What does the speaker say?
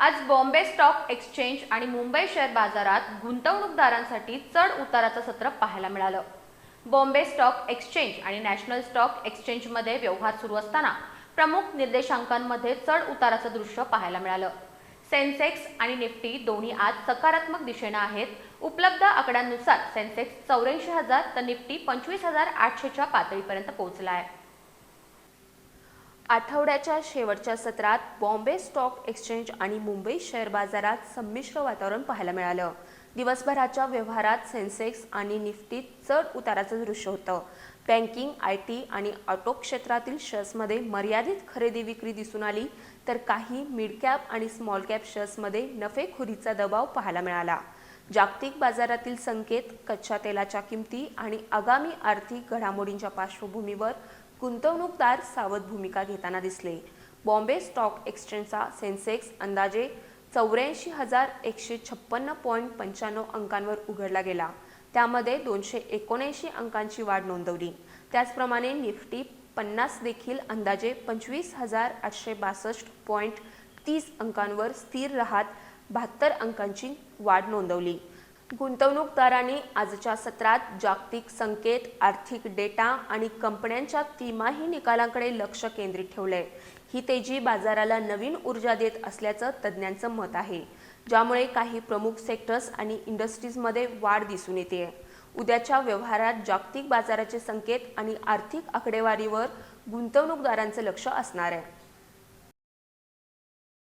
आज Bombay stock exchange आणि Mumbai share बाजारात गुंतवणूकदारांसाठी चढ उताराचं सत्र पाहायला मिळालं. बॉम्बे स्टॉक एक्सचेंज आणि नॅशनल स्टॉक एक्सचेंजमध्ये व्यवहार सुरू असताना प्रमुख निर्देशांकांमध्ये चढ उताराचं दृश्य पाहायला मिळालं. सेन्सेक्स आणि निफ्टी दोन्ही आज सकारात्मक दिशेनं आहेत. उपलब्ध आकड्यांनुसार सेन्सेक्स चौऱ्याऐंशी हजार तर निफ्टी पंचवीस हजार आठशेच्या पातळीपर्यंत पोहोचला आहे. आठवड्याच्या शेवटच्या सत्रात बॉम्बे स्टॉक एक्सचेंज आणि मुंबई शेअर बाजारात संमिश्र वातावरण पाहायला मिळालं. दिवसभराच्या व्यवहारात सेन्सेक्स आणि निफ्टीत चढ उताराचं दृश्य होतं. बँकिंग आय टी आणि ऑटो क्षेत्रातील शेअर्समध्ये मर्यादित खरेदी विक्री दिसून आली तर काही मिड कॅप आणि स्मॉल कॅप शेअर्समध्ये नफेखोरीचा दबाव पाहायला मिळाला. जागतिक बाजारातील संकेत कच्च्या तेलाच्या किमती आणि आगामी आर्थिक घडामोडींच्या पार्श्वभूमीवर गुंतवणूकदार सावध भूमिका घेताना दिसले. बॉम्बे स्टॉक एक्सचेंजचा सेन्सेक्स अंदाजे चौऱ्याऐंशी हजार एकशे छप्पन्न पॉईंट पंच्याण्णव अंकांवर उघडला गेला. त्यामध्ये दोनशे एकोणऐंशी अंकांची वाढ नोंदवली. त्याचप्रमाणे निफ्टी पन्नास देखील अंदाजे पंचवीस हजार आठशे बासष्ट पॉईंट तीस अंकांवर स्थिर राहत बहात्तर अंकांची वाढ नोंदवली. गुंतवणूकदारांनी आजच्या सत्रात जागतिक संकेत आर्थिक डेटा आणि कंपन्यांच्या तिमाही निकालांकडे लक्ष केंद्रित ठेवलंय. ही तेजी बाजाराला नवीन ऊर्जा देत असल्याचं तज्ज्ञांचं मत आहे. ज्यामुळे काही प्रमुख सेक्टर्स आणि इंडस्ट्रीजमध्ये वाढ दिसून येते उद्याच्या व्यवहारात जागतिक बाजाराचे संकेत आणि आर्थिक आकडेवारीवर गुंतवणूकदारांचं लक्ष असणार आहे.